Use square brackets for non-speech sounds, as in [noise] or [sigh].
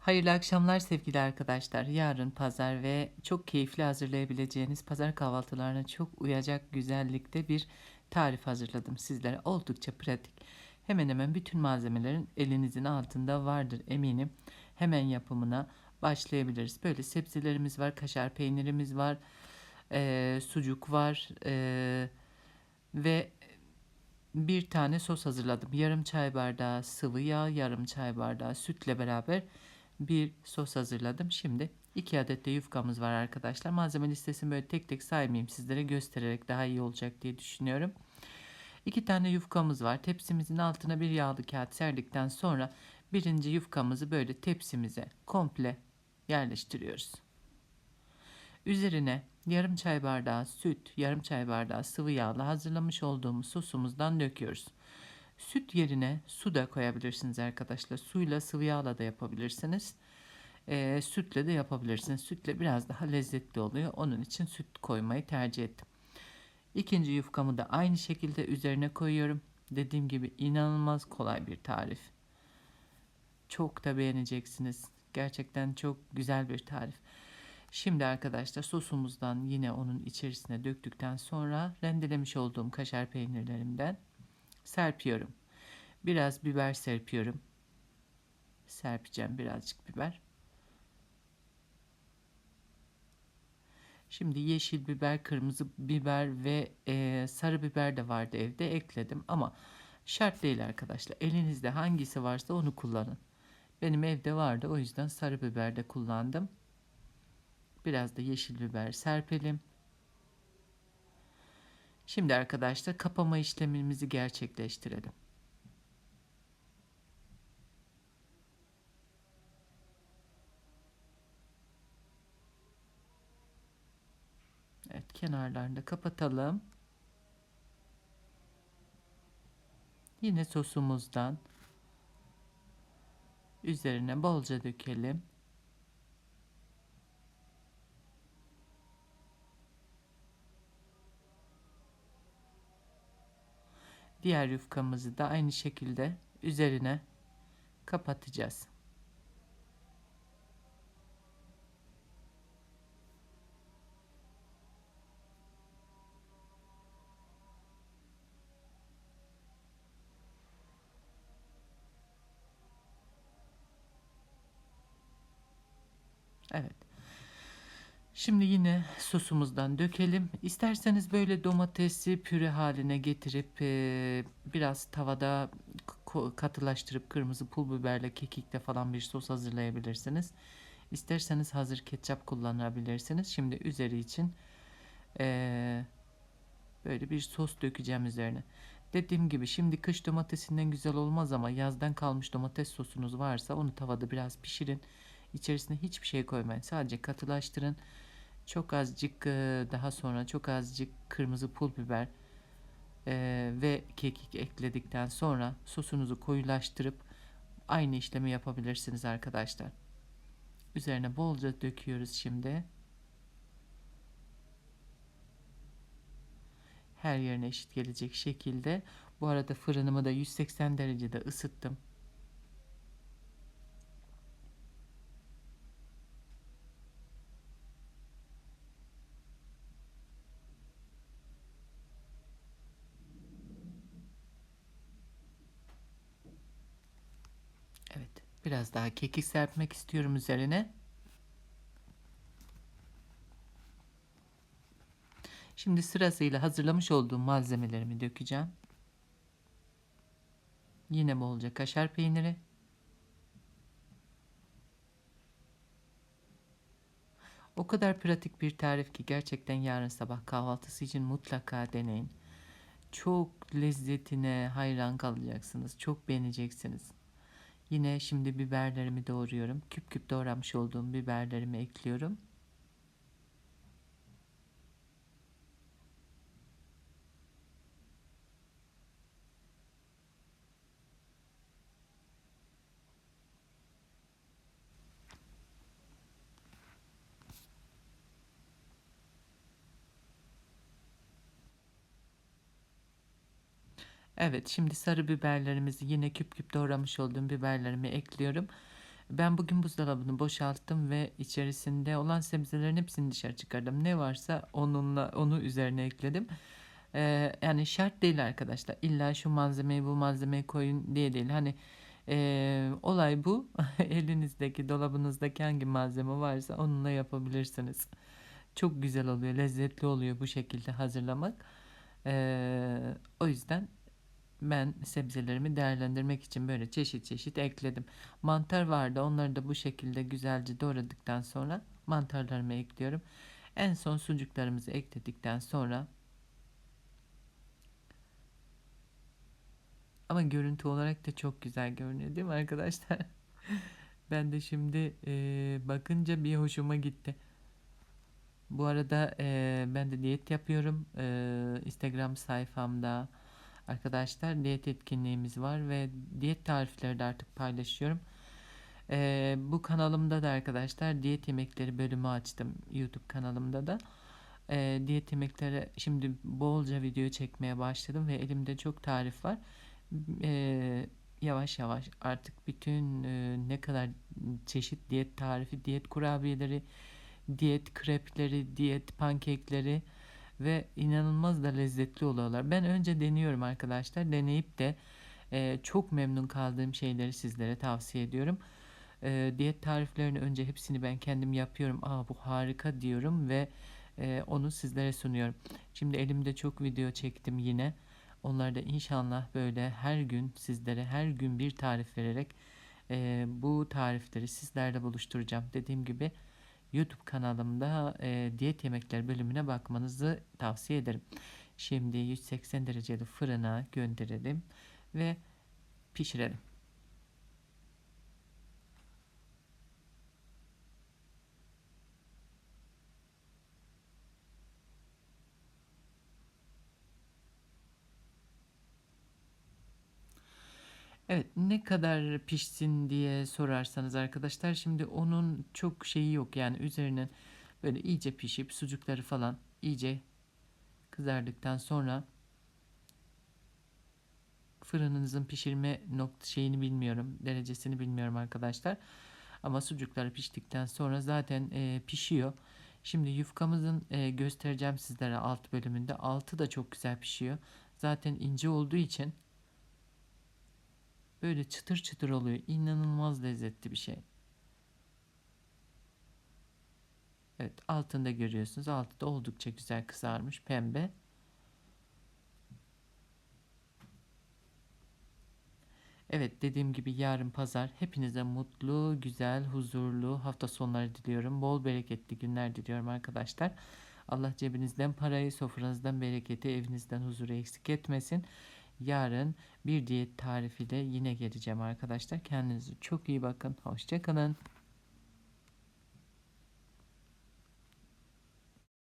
Hayırlı akşamlar sevgili arkadaşlar. Yarın pazar ve çok keyifli hazırlayabileceğiniz pazar kahvaltılarına çok uyacak güzellikte bir tarif hazırladım sizlere. Oldukça pratik. Hemen hemen bütün malzemelerin elinizin altında vardır eminim. Hemen yapımına başlayabiliriz. Böyle sebzelerimiz var, kaşar peynirimiz var, eee, sucuk var eee, ve bir tane sos hazırladım. Yarım çay bardağı sıvı yağ, yarım çay bardağı sütle beraber bir sos hazırladım. Şimdi 2 adet de yufkamız var arkadaşlar. Malzeme listesini böyle tek tek saymayayım sizlere göstererek daha iyi olacak diye düşünüyorum. 2 tane yufkamız var. Tepsimizin altına bir yağlı kağıt serdikten sonra birinci yufkamızı böyle tepsimize komple yerleştiriyoruz. Üzerine yarım çay bardağı süt, yarım çay bardağı sıvı yağla hazırlamış olduğumuz sosumuzdan döküyoruz. Süt yerine su da koyabilirsiniz arkadaşlar. Suyla sıvı yağla da yapabilirsiniz. Ee, sütle de yapabilirsiniz. Sütle biraz daha lezzetli oluyor. Onun için süt koymayı tercih ettim. İkinci yufkamı da aynı şekilde üzerine koyuyorum. Dediğim gibi inanılmaz kolay bir tarif. Çok da beğeneceksiniz. Gerçekten çok güzel bir tarif. Şimdi arkadaşlar sosumuzdan yine onun içerisine döktükten sonra rendelemiş olduğum kaşar peynirlerimden serpiyorum. Biraz biber serpiyorum. Serpeceğim birazcık biber. Şimdi yeşil biber, kırmızı biber ve e, sarı biber de vardı evde ekledim ama şart değil arkadaşlar. Elinizde hangisi varsa onu kullanın. Benim evde vardı o yüzden sarı biber de kullandım. Biraz da yeşil biber serpelim. Şimdi arkadaşlar kapama işlemimizi gerçekleştirelim. Evet kenarlarını kapatalım. Yine sosumuzdan üzerine bolca dökelim. Diğer yufkamızı da aynı şekilde üzerine kapatacağız. Evet. Şimdi yine sosumuzdan dökelim. İsterseniz böyle domatesi püre haline getirip e, biraz tavada katılaştırıp kırmızı pul biberle kekikle falan bir sos hazırlayabilirsiniz. İsterseniz hazır ketçap kullanabilirsiniz. Şimdi üzeri için e, böyle bir sos dökeceğim üzerine. Dediğim gibi şimdi kış domatesinden güzel olmaz ama yazdan kalmış domates sosunuz varsa onu tavada biraz pişirin. İçerisine hiçbir şey koymayın. Sadece katılaştırın. Çok azıcık daha sonra çok azıcık kırmızı pul biber ve kekik ekledikten sonra sosunuzu koyulaştırıp aynı işlemi yapabilirsiniz arkadaşlar. Üzerine bolca döküyoruz şimdi. Her yerine eşit gelecek şekilde. Bu arada fırınımı da 180 derecede ısıttım. Evet, biraz daha kekik serpmek istiyorum üzerine. Şimdi sırasıyla hazırlamış olduğum malzemelerimi dökeceğim. Yine bolca kaşar peyniri. O kadar pratik bir tarif ki gerçekten yarın sabah kahvaltısı için mutlaka deneyin. Çok lezzetine hayran kalacaksınız. Çok beğeneceksiniz. Yine şimdi biberlerimi doğruyorum. Küp küp doğramış olduğum biberlerimi ekliyorum. Evet şimdi sarı biberlerimizi yine küp küp doğramış olduğum biberlerimi ekliyorum. Ben bugün buzdolabını boşalttım ve içerisinde olan sebzelerin hepsini dışarı çıkardım. Ne varsa onunla onu üzerine ekledim. Ee, yani şart değil arkadaşlar. İlla şu malzemeyi bu malzemeyi koyun diye değil. Hani ee, olay bu. [laughs] Elinizdeki dolabınızdaki hangi malzeme varsa onunla yapabilirsiniz. Çok güzel oluyor, lezzetli oluyor bu şekilde hazırlamak. Ee, o yüzden ben sebzelerimi değerlendirmek için böyle çeşit çeşit ekledim. Mantar vardı. Onları da bu şekilde güzelce doğradıktan sonra mantarlarımı ekliyorum. En son sucuklarımızı ekledikten sonra ama görüntü olarak da çok güzel görünüyor değil mi arkadaşlar? [laughs] Ben de şimdi e, bakınca bir hoşuma gitti. Bu arada e, ben de diyet yapıyorum. E, Instagram sayfamda arkadaşlar diyet etkinliğimiz var ve diyet tarifleri de artık paylaşıyorum. E, bu kanalımda da arkadaşlar diyet yemekleri bölümü açtım YouTube kanalımda da. E, diyet yemekleri şimdi bolca video çekmeye başladım ve elimde çok tarif var. E, yavaş yavaş artık bütün e, ne kadar çeşit diyet tarifi, diyet kurabiyeleri, diyet krepleri, diyet pankekleri ve inanılmaz da lezzetli oluyorlar. Ben önce deniyorum arkadaşlar. Deneyip de e, çok memnun kaldığım şeyleri sizlere tavsiye ediyorum. E, diyet tariflerini önce hepsini ben kendim yapıyorum. Aa bu harika diyorum ve e, onu sizlere sunuyorum. Şimdi elimde çok video çektim yine. Onları da inşallah böyle her gün sizlere her gün bir tarif vererek e, bu tarifleri sizlerle buluşturacağım. Dediğim gibi YouTube kanalımda e, diyet yemekler bölümüne bakmanızı tavsiye ederim. Şimdi 180 dereceli fırına gönderelim ve pişirelim. Evet, ne kadar pişsin diye sorarsanız arkadaşlar şimdi onun çok şeyi yok yani üzerine böyle iyice pişip sucukları falan iyice kızardıktan sonra fırınınızın pişirme nokta şeyini bilmiyorum derecesini bilmiyorum arkadaşlar ama sucukları piştikten sonra zaten e, pişiyor. Şimdi yufkamızın e, göstereceğim sizlere alt bölümünde altı da çok güzel pişiyor. Zaten ince olduğu için Böyle çıtır çıtır oluyor. İnanılmaz lezzetli bir şey. Evet altında görüyorsunuz. Altı da oldukça güzel kızarmış. Pembe. Evet dediğim gibi yarın pazar hepinize mutlu, güzel, huzurlu hafta sonları diliyorum. Bol bereketli günler diliyorum arkadaşlar. Allah cebinizden parayı, sofranızdan bereketi, evinizden huzuru eksik etmesin. Yarın bir diyet tarifiyle yine geleceğim arkadaşlar. Kendinize çok iyi bakın. Hoşçakalın.